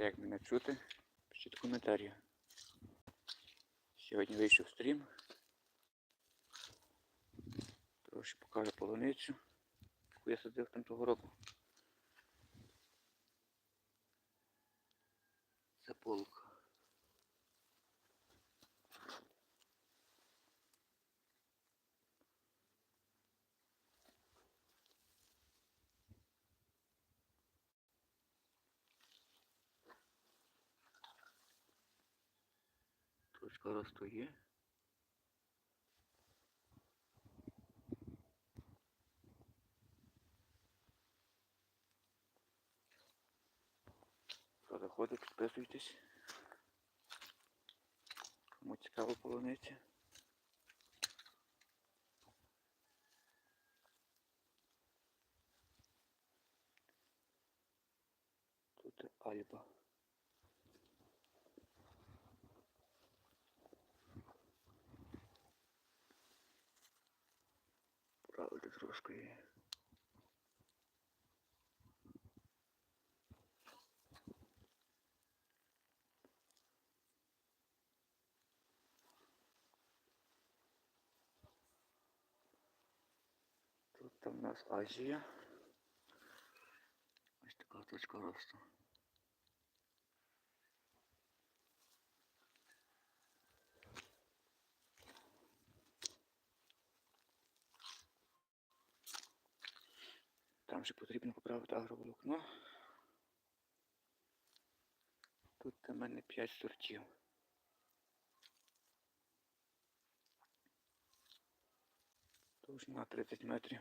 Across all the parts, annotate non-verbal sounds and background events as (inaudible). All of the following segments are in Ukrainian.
Як мене чути? Пишіть коментарі. Сьогодні вийшов стрім. Трошки покажу полуницю, яку я садив там того року. Це полка. Точка росту є. Хто заходить, підписуйтесь. Кому цікаво полуниця. Тут Альба. Є. Тут там у нас Азія. Ось така точка росту. Там ще потрібно поправити агроволокно. Тут у мене 5 сортів. Тож на 30 метрів.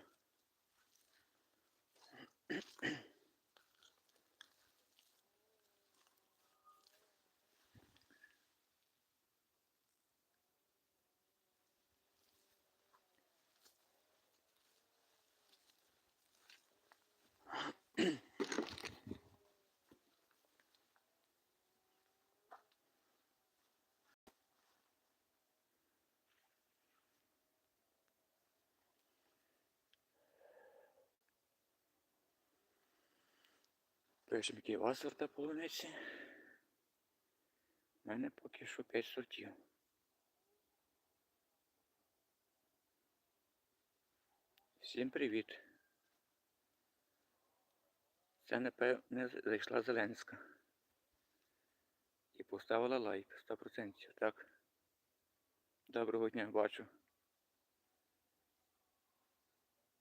Пишемо, які у вас сорта полуниці. У мене поки що 5 сортів. Всім привіт. Це напевне зайшла Зеленська. І поставила лайк 100%, так? Доброго дня, бачу.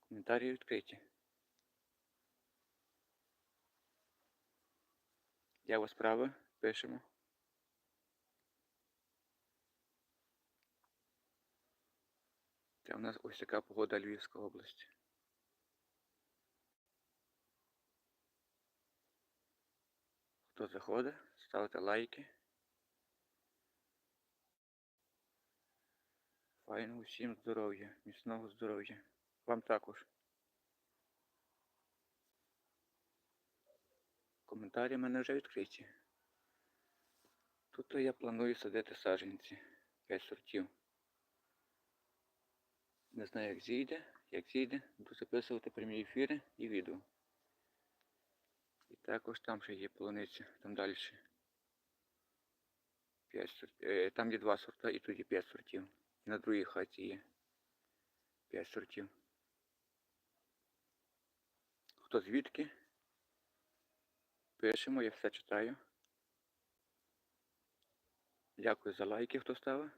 Коментарі відкриті. Як у вас справи? Пишемо. Це у нас ось така погода Львівська область. Хто заходить, ставте лайки. Файно усім здоров'я, міцного здоров'я. Вам також. Коментарі в мене вже відкриті. Тут я планую садити саджанці. 5 сортів. Не знаю як зійде, як зійде, буду записувати прямі ефіри і відео. І також там ще є полуниця, там далі. 5 сорт... е, там є два сорта і тут є 5 сортів. І на другій хаті є 5 сортів. Хто звідки? Пишемо, я все читаю. Дякую за лайки, хто ставив.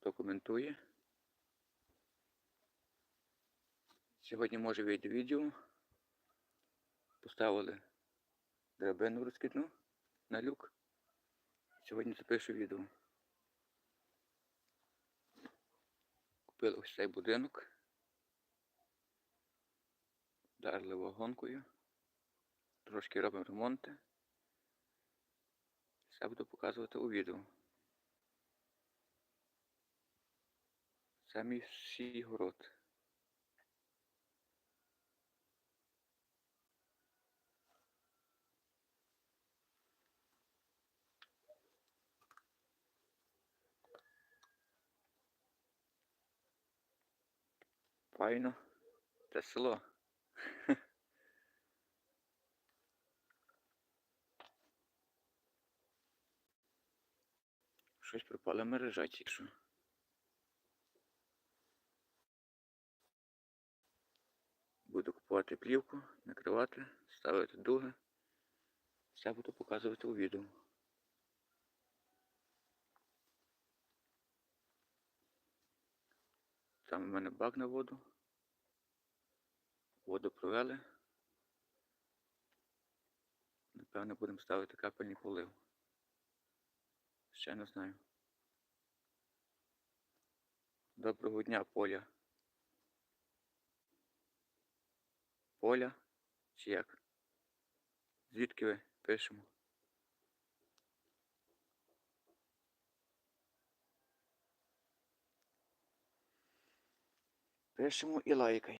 Хто коментує. Сьогодні може вийти відео. Поставили драбину розкидну на люк. Сьогодні запишу відео. Купили ось цей будинок. Вдарили вагонкою. Трошки робимо ремонти. Все буду показувати у відео. Це мій город. Файно. Це село. (laughs) Щось пропала мережа тільки. Буду купувати плівку, накривати, ставити дуги. Все буду показувати у відео. Там у мене бак на воду. Воду провели. Напевно, будемо ставити капельний полив. Ще не знаю. Доброго дня, Поля. Поля? Чи як? Звідки ви пишемо? Пишемо і лайкай.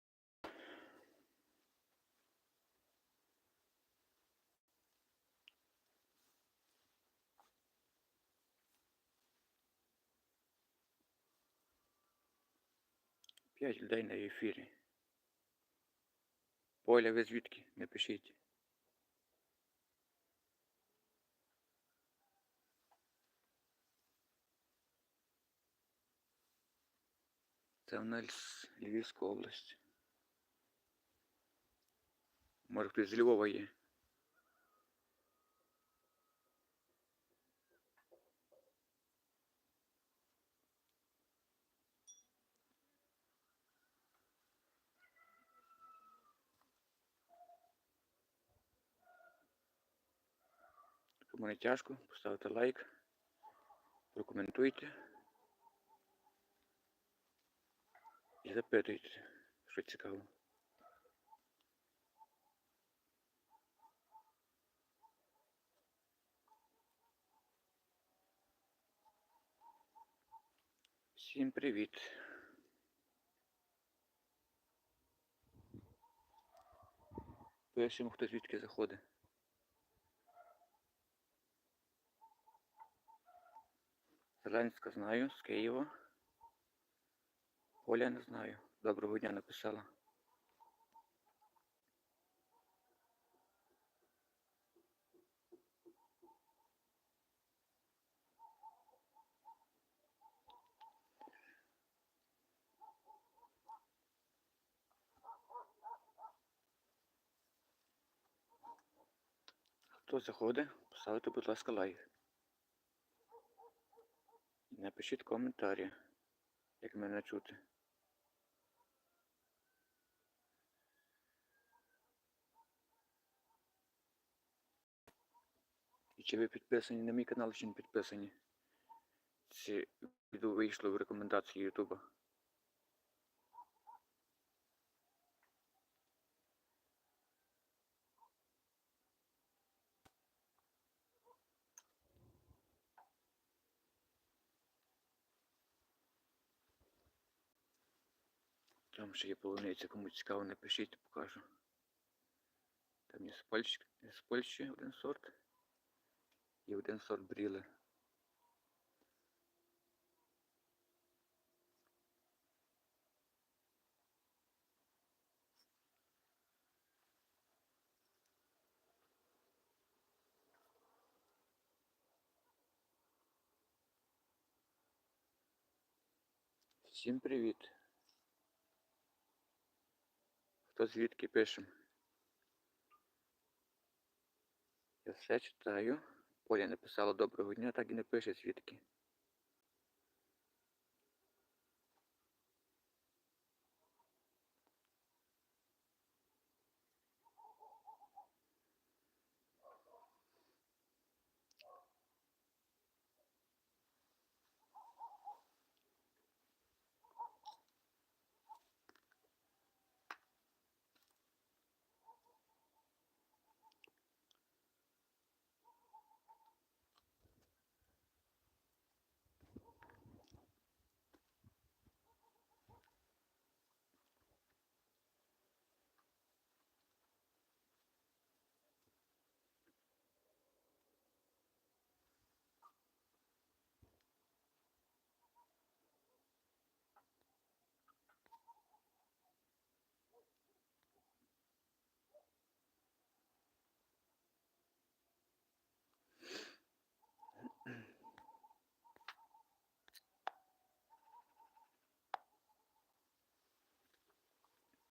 П'ять людей на ефірі. Поля, ви звідки? Напишіть. Це в нас Львівська область. Може хтось з Львова є. Кому не тяжко, поставте лайк, прокоментуйте і запитуйте, що цікаво. Всім привіт! Пишемо, хто звідки заходить. Зеленська знаю, з Києва. Оля не знаю. Доброго дня написала. Хто заходить, поставте, будь ласка, лайк. Напишіть коментарі, як мене чути. І чи ви підписані на мій канал, чи не підписані? Чи відео вийшло в рекомендації Ютуба? Там ще є полуниця, кому цікаво, напишіть, покажу. Там є з Польщі, з Польщі один сорт. І один сорт бріли. Всім привіт! Хто звідки пише? Я все читаю. Поля написала доброго дня, так і не пише звідки.